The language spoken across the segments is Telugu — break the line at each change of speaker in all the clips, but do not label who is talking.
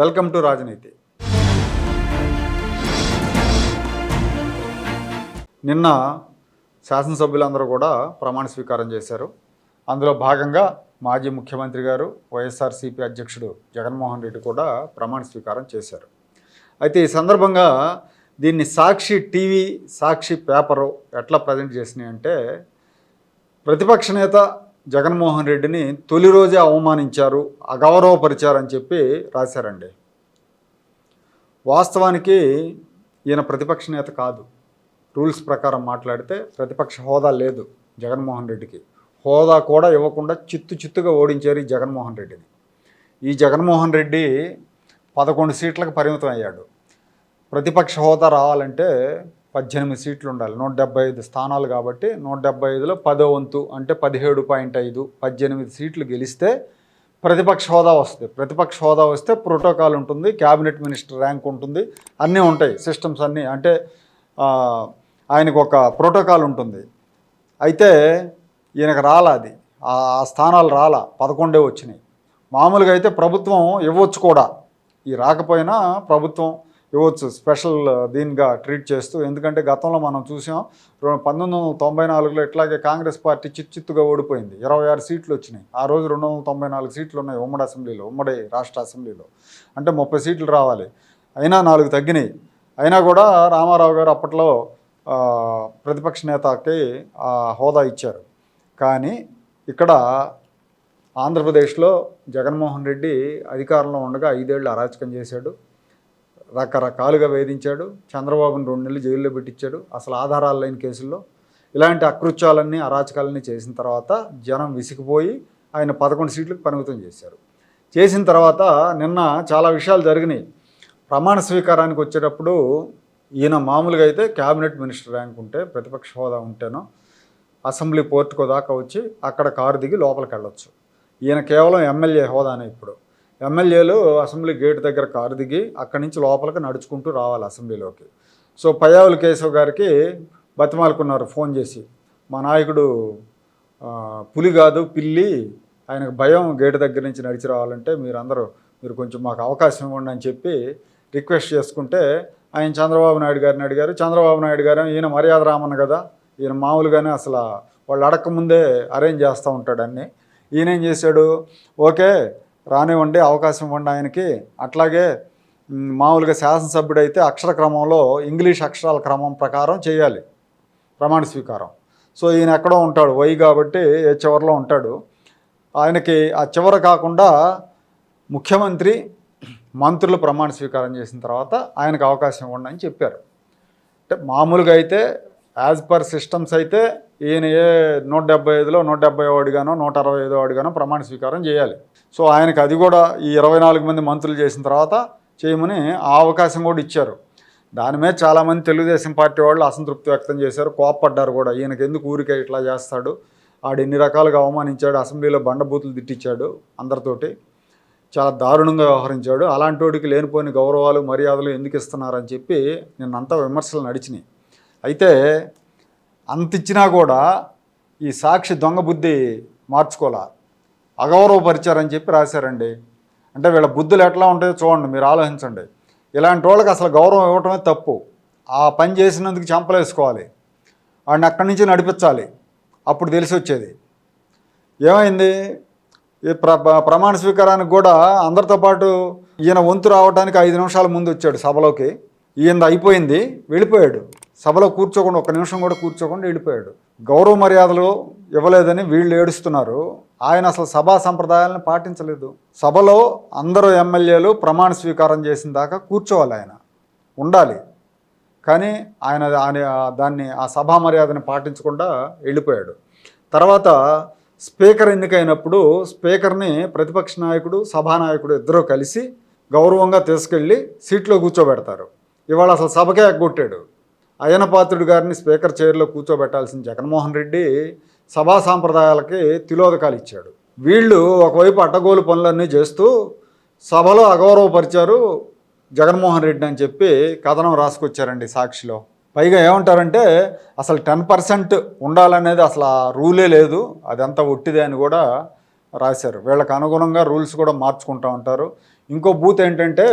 వెల్కమ్ టు రాజనీతి. నిన్న శాసనసభ్యులందరూ కూడా ప్రమాణ స్వీకారం చేశారు. అందులో భాగంగా మాజీ ముఖ్యమంత్రి గారు వైఎస్ఆర్సీపీ అధ్యక్షుడు జగన్మోహన్ రెడ్డి కూడా ప్రమాణ స్వీకారం చేశారు. అయితే ఈ సందర్భంగా దీన్ని సాక్షి టీవీ సాక్షి పేపరు ఎట్లా ప్రజెంట్ చేసినాయి అంటే ప్రతిపక్ష నేత జగన్మోహన్ రెడ్డిని తొలి రోజే అవమానించారు అగౌరవపరిచారని చెప్పి రాశారండి. వాస్తవానికి ఈయన ప్రతిపక్ష నేత కాదు. రూల్స్ ప్రకారం మాట్లాడితే ప్రతిపక్ష హోదా లేదు జగన్మోహన్ రెడ్డికి. హోదా కూడా ఇవ్వకుండా చిత్తు చిత్తుగా ఓడించారు ఈ జగన్మోహన్ రెడ్డిని. ఈ జగన్మోహన్ రెడ్డి పదకొండు సీట్లకు పరిమితం అయ్యాడు. ప్రతిపక్ష హోదా రావాలంటే పద్దెనిమిది సీట్లు ఉండాలి. నూట డెబ్బై ఐదు స్థానాలు కాబట్టి నూట డెబ్బై ఐదులో పదో వంతు అంటే పదిహేడు పాయింట్ ఐదు పద్దెనిమిది సీట్లు గెలిస్తే ప్రతిపక్ష హోదా వస్తుంది. ప్రతిపక్ష హోదా వస్తే ప్రోటోకాల్ ఉంటుంది క్యాబినెట్ మినిస్టర్ ర్యాంక్ ఉంటుంది అన్నీ ఉంటాయి సిస్టమ్స్ అన్నీ. అంటే ఆయనకు ఒక ప్రోటోకాల్ ఉంటుంది. అయితే ఈయనకు రాలా అది? ఆ స్థానాలు రాలా? పదకొండే వచ్చినాయి. మామూలుగా అయితే ప్రభుత్వం ఇవ్వచ్చు కూడా. ఈ రాకపోయినా ప్రభుత్వం ఇవ్వచ్చు స్పెషల్ దీనిగా ట్రీట్ చేస్తూ ఎందుకంటే గతంలో మనం చూసాం పంతొమ్మిది వందల తొంభై నాలుగులో ఇట్లాగే కాంగ్రెస్ పార్టీ చిత్తుగా ఓడిపోయింది. ఇరవై ఆరు సీట్లు వచ్చినాయి. ఆ రోజు రెండు వందల తొంభై నాలుగు సీట్లు ఉన్నాయి ఉమ్మడి అసెంబ్లీలో ఉమ్మడి రాష్ట్ర అసెంబ్లీలో. అంటే ముప్పై సీట్లు రావాలి. అయినా నాలుగు తగ్గినాయి. అయినా కూడా రామారావు గారు అప్పట్లో ప్రతిపక్ష నేతకి హోదా ఇచ్చారు. కానీ ఇక్కడ ఆంధ్రప్రదేశ్లో జగన్మోహన్ రెడ్డి అధికారంలో ఉండగా ఐదేళ్ళు అరాచకం చేశాడు. రకరకాలుగా వేధించాడు. చంద్రబాబును రెండు నెలలు జైల్లో పెట్టించాడు. అసలు ఆధారాలు లేని కేసుల్లో ఇలాంటి అకృత్యాలన్నీ అరాచకాలన్నీ చేసిన తర్వాత జనం విసిగిపోయి ఆయన పదకొండు సీట్లకు పరిమితం చేశారు. చేసిన తర్వాత నిన్న చాలా విషయాలు జరిగినాయి. ప్రమాణ స్వీకారానికి వచ్చేటప్పుడు ఈయన మామూలుగా అయితే క్యాబినెట్ మినిస్టర్ ర్యాంక్ ఉంటే ప్రతిపక్ష హోదా ఉంటేనో అసెంబ్లీ పోర్టుకో దాకా వచ్చి అక్కడ కారు దిగి లోపలికి వెళ్ళొచ్చు. ఈయన కేవలం ఎమ్మెల్యే హోదానే ఇప్పుడు. ఎమ్మెల్యేలు అసెంబ్లీ గేట్ దగ్గర కారు దిగి అక్కడి నుంచి లోపలికి నడుచుకుంటూ రావాలి అసెంబ్లీలోకి. సో పయ్యావుల కేశవ్ గారికి బతిమాలుకున్నారు ఫోన్ చేసి. మా నాయకుడు పులి కాదు పిల్లి ఆయనకు భయం గేటు దగ్గర నుంచి నడిచి రావాలంటే మీరందరూ మీరు కొంచెం మాకు అవకాశం ఇవ్వండి అని చెప్పి రిక్వెస్ట్ చేసుకుంటే ఆయన చంద్రబాబు నాయుడు గారిని అడిగారు. చంద్రబాబు నాయుడు గారు ఈయన మర్యాద రామన్న కదా ఈయన మామూలుగానే అసలు వాళ్ళు అడగకముందే అరేంజ్ చేస్తూ ఉంటాడు అన్నీ. ఈయన ఏం చేశాడు? ఓకే రానివ్వండి అవకాశం ఇవ్వండి ఆయనకి. అట్లాగే మామూలుగా శాసనసభ్యుడైతే అక్షర క్రమంలో ఇంగ్లీష్ అక్షరాల క్రమం ప్రకారం చేయాలి. ప్రమాణ స్వీకారం. సో ఈయన ఎక్కడో ఉంటాడు వై కాబట్టి ఏ చివరిలో ఉంటాడు. ఆయనకి ఆ చివర కాకుండా ముఖ్యమంత్రి మంత్రులు ప్రమాణ స్వీకారం చేసిన తర్వాత ఆయనకు అవకాశం ఇవ్వండి అని చెప్పారు. అంటే మామూలుగా అయితే యాజ్ పర్ సిస్టమ్స్ అయితే ఈయన ఏ నూట డెబ్బై ఐదులో నూట డెబ్బై వాడిగానో నూట అరవై ఐదో వాడిగానో ప్రమాణ స్వీకారం చేయాలి. సో ఆయనకు అది కూడా ఈ ఇరవై నాలుగు మంది మంత్రులు చేసిన తర్వాత చేయమని ఆ అవకాశం కూడా ఇచ్చారు. దాని మీద చాలామంది తెలుగుదేశం పార్టీ వాళ్ళు అసంతృప్తి వ్యక్తం చేశారు కోప్పడ్డారు కూడా. ఈయనకి ఎందుకు ఊరికే ఇట్లా చేస్తాడు? ఆడు ఎన్ని రకాలుగా అవమానించాడు? అసెంబ్లీలో బండబూతులు తిట్టించాడు అందరితోటి. చాలా దారుణంగా వ్యవహరించాడు. అలాంటి వాడికి లేనిపోయిన గౌరవాలు మర్యాదలు ఎందుకు ఇస్తున్నారని చెప్పి నిన్నంతా విమర్శలు నడిచినాయి. అయితే అంత ఇచ్చినా కూడా ఈ సాక్షి దొంగ బుద్ధి మార్చుకోలే. అగౌరవపరిచారని చెప్పి రాశారండి. అంటే వీళ్ళ బుద్ధులు ఎట్లా ఉంటాయో చూడండి మీరు ఆలోచించండి. ఇలాంటి వాళ్ళకి అసలు గౌరవం ఇవ్వటమే తప్పు. ఆ పని చేసినందుకు చంపలేసుకోవాలి. వాడిని అక్కడి నుంచి నడిపించాలి. అప్పుడు తెలిసి వచ్చేది. ఏమైంది? ఈ ప్ర ప్రమాణ స్వీకారానికి కూడా అందరితో పాటు ఈయన వంతు రావడానికి ఐదు నిమిషాల ముందు వచ్చాడు సభలోకి. ఈయన అయిపోయింది వెళ్ళిపోయాడు. సభలో కూర్చోకుండా ఒక నిమిషం కూడా కూర్చోకుండా వెళ్ళిపోయాడు. గౌరవ మర్యాదలు ఇవ్వలేదని వీళ్ళు ఏడుస్తున్నారు. ఆయన అసలు సభా సంప్రదాయాలను పాటించలేదు. సభలో అందరూ ఎమ్మెల్యేలు ప్రమాణ స్వీకారం చేసిన దాకా కూర్చోవాలి ఆయన. ఉండాలి. కానీ ఆయన ఆయన దాన్ని ఆ సభా మర్యాదని పాటించకుండా వెళ్ళిపోయాడు. తర్వాత స్పీకర్ ఎన్నికైనప్పుడు స్పీకర్ని ప్రతిపక్ష నాయకుడు సభానాయకుడు ఇద్దరూ కలిసి గౌరవంగా తీసుకెళ్ళి సీట్లో కూర్చోబెడతారు. ఇవాళ అసలు సభకే ఎగ్గొట్టాడు. అయ్యనపాత్రుడు గారిని స్పీకర్ చైర్లో కూర్చోబెట్టాల్సిన జగన్మోహన్ రెడ్డి సభా సాంప్రదాయాలకి తిలోదకాలు ఇచ్చాడు. వీళ్ళు ఒకవైపు అడ్డగోలు పనులన్నీ చేస్తూ సభలో అగౌరవపరిచారు జగన్మోహన్ రెడ్డి అని చెప్పి కథనం రాసుకొచ్చారండి సాక్షిలో. పైగా ఏమంటారంటే అసలు టెన్ పర్సెంట్ ఉండాలనేది అసలు ఆ రూలే లేదు అదంతా ఒట్టిదే అని కూడా రాశారు. వీళ్ళకి అనుగుణంగా రూల్స్ కూడా మార్చుకుంటూ ఉంటారు. ఇంకో బూత్ ఏంటంటే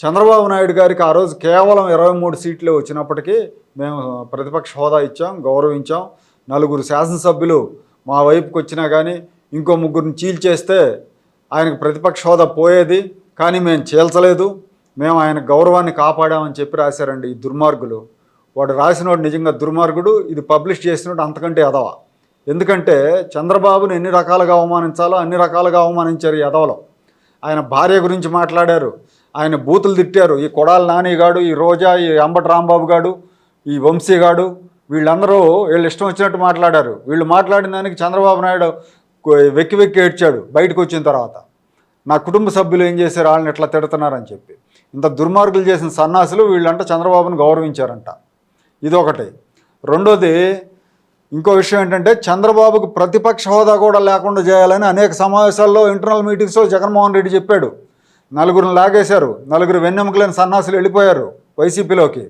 చంద్రబాబు నాయుడు గారికి ఆ రోజు కేవలం ఇరవై మూడు సీట్లు వచ్చినప్పటికీ మేము ప్రతిపక్ష హోదా ఇచ్చాం గౌరవించాం. నలుగురు శాసనసభ్యులు మా వైపుకి వచ్చినా కానీ ఇంకో ముగ్గురిని చీల్చేస్తే ఆయనకు ప్రతిపక్ష హోదా పోయేది. కానీ మేము చీల్చలేదు. మేము ఆయన గౌరవాన్ని కాపాడామని చెప్పి రాశారండి ఈ దుర్మార్గులు. వాడు రాసినోడు నిజంగా దుర్మార్గుడు ఇది పబ్లిష్ చేసినోడు అంతకంటే ఎదవ ఎందుకంటే చంద్రబాబుని ఎన్ని రకాలుగా అవమానించాలో అన్ని రకాలుగా అవమానించారు ఈ ఎదవలో ఆయన భార్య గురించి మాట్లాడారు. ఆయన బూతులు తిట్టారు. ఈ కొడాల నానిగాడు ఈ రోజా ఈ అంబటి రాంబాబు గాడు ఈ వంశీగాడు వీళ్ళందరూ వీళ్ళు ఇష్టం వచ్చినట్టు మాట్లాడారు. వీళ్ళు మాట్లాడిన దానికి చంద్రబాబు నాయుడు వెక్కి వెక్కి ఏడ్చాడు బయటకు వచ్చిన తర్వాత. నా కుటుంబ సభ్యులు ఏం చేశారు? వాళ్ళని ఎట్లా తిడుతున్నారని చెప్పి. ఇంత దుర్మార్గులు చేసిన సన్నాసులు వీళ్ళంట చంద్రబాబును గౌరవించారంట. ఇది ఒకటి రెండోది ఇంకో విషయం ఏంటంటే చంద్రబాబుకు ప్రతిపక్ష హోదా కూడా లేకుండా చేయాలని అనేక సమావేశాల్లో ఇంటర్నల్ మీటింగ్స్లో జగన్మోహన్ రెడ్డి చెప్పాడు. నలుగురిని లాగేశారు. నలుగురు వెన్నెముకలేని సన్నాసులు వెళ్ళిపోయారు వైసీపీలోకి.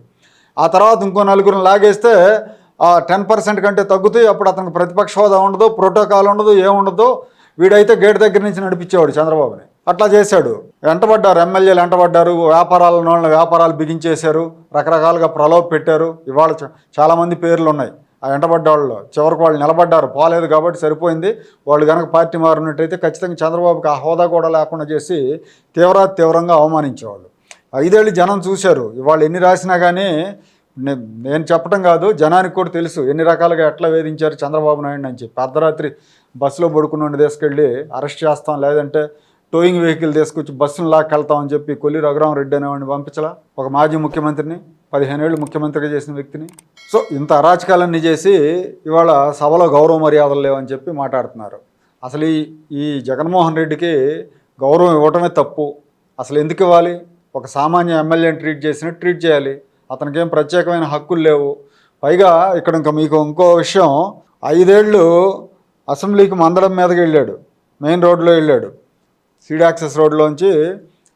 ఆ తర్వాత ఇంకో నలుగురిని లాగేస్తే ఆ టెన్ పర్సెంట్ కంటే తగ్గుతాయి. అప్పుడు అతనికి ప్రతిపక్ష హోదా ఉండదు ప్రోటోకాల్ ఉండదు ఏముండదు వీడైతే గేట్ దగ్గర నుంచి నడిపించేవాడు చంద్రబాబుని. అట్లా చేశాడు. వెంటబడ్డారు ఎమ్మెల్యేలు వెంటబడ్డారు వ్యాపారాల వాళ్ళ వ్యాపారాలు బిగించేశారు రకరకాలుగా ప్రలోభ పెట్టారు. ఇవాళ చ- చాలామంది పేర్లు ఉన్నాయి. ఆ వెంటబడ్డ వాళ్ళు చివరికి వాళ్ళు నిలబడ్డారు. పోలేదు కాబట్టి సరిపోయింది. వాళ్ళు కనుక పార్టీ మారినట్టయితే ఖచ్చితంగా చంద్రబాబుకి ఆ హోదా కూడా లేకుండా చేసి తీవ్ర తీవ్రంగా అవమానించేవాళ్ళు. ఐదేళ్ళు జనం చూశారు. ఇవాళ ఎన్ని రాసినా కానీ నేను చెప్పడం కాదు జనానికి కూడా తెలుసు. ఎన్ని రకాలుగా ఎట్లా వేధించారు చంద్రబాబు నాయుడు అని చెప్పి. అర్ధరాత్రి బస్సులో పడుకున్న తీసుకెళ్ళి అరెస్ట్ చేస్తాం లేదంటే టోయింగ్ వెహికల్ తీసుకొచ్చి బస్సును లాక్కెళ్తామని చెప్పి కొల్లి రఘురామరెడ్డి అనేవాడిని పంపించలా. ఒక మాజీ ముఖ్యమంత్రిని పదిహేనేళ్ళు ముఖ్యమంత్రిగా చేసిన వ్యక్తిని. సో ఇంత అరాచకాలన్నీ చేసి ఇవాళ సభలో గౌరవ మర్యాదలు లేవని చెప్పి మాట్లాడుతున్నారు. అసలు ఈ ఈ జగన్మోహన్ రెడ్డికి గౌరవం ఇవ్వటమే తప్పు. అసలు ఎందుకు ఇవ్వాలి? ఒక సామాన్య ఎమ్మెల్యేని ట్రీట్ చేసినట్టు ట్రీట్ చేయాలి. అతనికి ఏం ప్రత్యేకమైన హక్కులు లేవు. పైగా ఇక్కడ ఇంకా మీకు ఇంకో విషయం ఐదేళ్ళు అసెంబ్లీకి మందడం మీదకి వెళ్ళాడు. మెయిన్ రోడ్లో వెళ్ళాడు. సీడాక్సెస్ రోడ్లోంచి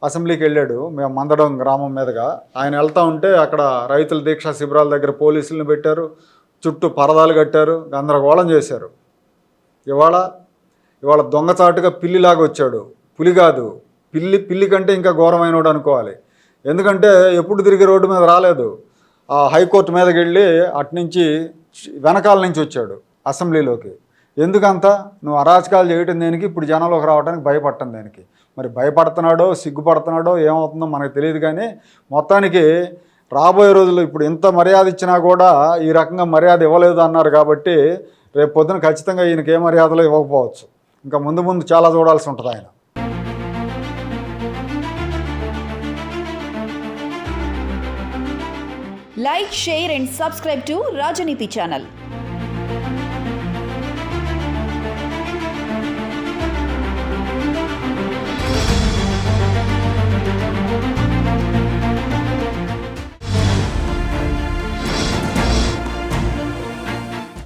అసెంబ్లీకి వెళ్ళాడు. మేము మందడం గ్రామం మీదుగా. ఆయన వెళ్తా ఉంటే అక్కడ రైతుల దీక్షా శిబిరాల దగ్గర పోలీసులను పెట్టారు. చుట్టూ పరదాలు కట్టారు. గందరగోళం చేశారు. ఇవాళ ఇవాళ దొంగచాటుగా పిల్లిలాగా వచ్చాడు. పులి కాదు. పిల్లి పిల్లి కంటే ఇంకా ఘోరమైనడు అనుకోవాలి. ఎందుకంటే ఎప్పుడు తిరిగి రోడ్డు మీద రాలేదు. ఆ హైకోర్టు మీదకి వెళ్ళి అట్నుంచి వెనకాల నుంచి వచ్చాడు అసెంబ్లీలోకి. ఎందుకంత? నువ్వు అరాచకాలు చేయటం దేనికి? ఇప్పుడు జనంలోకి రావడానికి భయపడటం దేనికి? మరి భయపడుతున్నాడో సిగ్గుపడుతున్నాడో ఏమవుతుందో మనకు తెలియదు కానీ మొత్తానికి రాబోయే రోజుల్లో ఇప్పుడు ఇంత మర్యాద ఇచ్చినా కూడా ఈ రకంగా మర్యాద ఇవ్వలేదు అన్నారు కాబట్టి రేపు పొద్దున ఖచ్చితంగా ఈయనకి ఏ మర్యాదలో ఇవ్వకపోవచ్చు. ఇంకా ముందు ముందు చాలా చూడాల్సి ఉంటుంది ఆయన.
Like share and subscribe to Rajaneethi channel